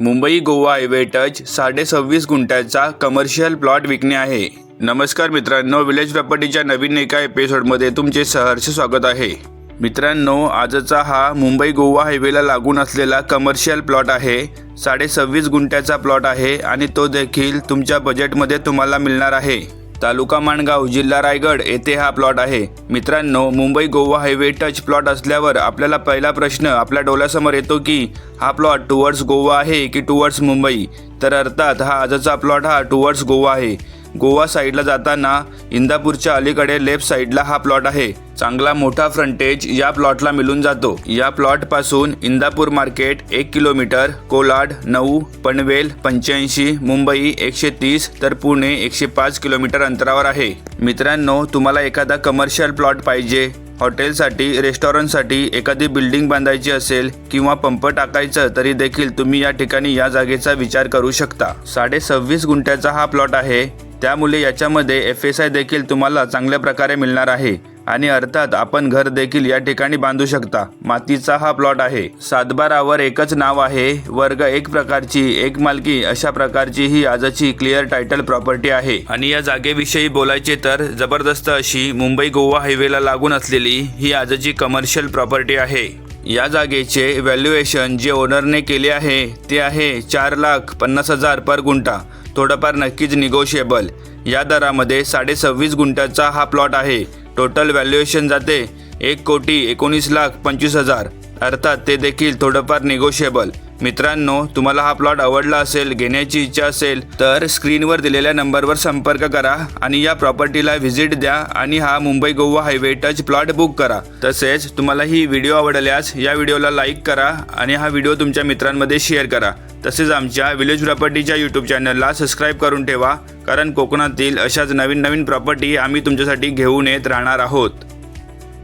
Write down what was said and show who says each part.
Speaker 1: Mumbai Goa highway touch साडे सव्वीस गुंठ्याचा commercial plot विकणे आहे. नमस्कार मित्रांनो विलेज प्रॉपर्टीच्या नवीन एका एपिसोडमध्ये तुमचे सहर्ष स्वागत आहे. मित्रांनो आजचा हा मुंबई गोवा हायवेला लागून असलेला कमर्शियल प्लॉट आहे. साडे सव्वीस गुंठ्याचा प्लॉट आहे आणि तो देखील तुमच्या बजेटमध्ये तुम्हाला मिळणार आहे. तालुका माणगाव जिल्हा रायगड येथे हा प्लॉट आहे. मित्रांनो Mumbai Goa highway touch plot असल्यावर आपल्याला पहिला प्रश्न आपल्या डोळ्यासमोर येतो की हा प्लॉट टुवर्ड्स गोवा आहे की टुवर्ड्स मुंबई? तर अर्थात हा आजचा प्लॉट हा टुवर्ड्स गोवा आहे. गोवा साईडला जाताना इंदापूरच्या अलीकडे लेफ्ट साईडला हा प्लॉट आहे. चांगला मोठा फ्रंटेज या प्लॉटला मिळून जातो. या प्लॉटपासून इंदापूर मार्केट एक किलोमीटर कोलाड नऊ पनवेल पंच्याऐंशी मुंबई एकशे तीस तर पुणे एकशे पाच किलोमीटर अंतरावर आहे. मित्रांनो तुम्हाला एखादा कमर्शियल प्लॉट पाहिजे. हॉटेलसाठी रेस्टॉरंटसाठी एखादी बिल्डिंग बांधायची असेल किंवा पंप टाकायचं तरी देखील तुम्ही या ठिकाणी या जागेचा विचार करू शकता. साडे सव्वीस गुंठ्याचा हा प्लॉट आहे. त्यामुळे याच्यामध्ये एफ एस आय देखील तुम्हाला चांगल्या प्रकारे मिळणार आहे. आणि अर्थात आपण घर देखील या ठिकाणी बांधू शकता. मातीचा हा प्लॉट आहे. सातबारावर एकच नाव आहे. वर्ग एक प्रकारची एक मालकी अशा प्रकारची ही आजची क्लिअर टायटल प्रॉपर्टी आहे. आणि या जागेविषयी बोलायचे तर जबरदस्त अशी मुंबई गोवा हायवेला लागून असलेली ही आजची कमर्शियल प्रॉपर्टी आहे. या जागेचे व्हॅल्युएशन जे ओनरने केले आहे ते आहे चार लाख पन्नास हजार पर गुंठा. थोडंफार नक्कीच निगोशिएबल या दरामध्ये साडे सव्वीस गुंठ्याचा हा प्लॉट आहे. टोटल व्हॅल्युएशन जाते एक कोटी एकोणीस लाख पंचवीस हजार. अर्थात ते देखील थोडंफार निगोशिएबल मित्रांनो तुम्हाला हा प्लॉट आवडला असेल घेण्याची इच्छा असेल तर स्क्रीनवर दिलेल्या नंबरवर संपर्क करा आणि या प्रॉपर्टीला व्हिजिट द्या आणि हा Mumbai Goa highway touch plot book करा. तसेच तुम्हाला ही व्हिडिओ आवडल्यास या व्हिडिओला लाईक करा आणि हा व्हिडिओ तुमच्या मित्रांमध्ये शेअर करा. तसेच आमच्या विलेज प्रॉपर्टीच्या यूट्यूब चॅनलला सबस्क्राईब करून ठेवा कारण कोकणातील अशाच नवीन नवीन प्रॉपर्टी आम्ही तुमच्यासाठी घेऊन येत राहणार आहोत.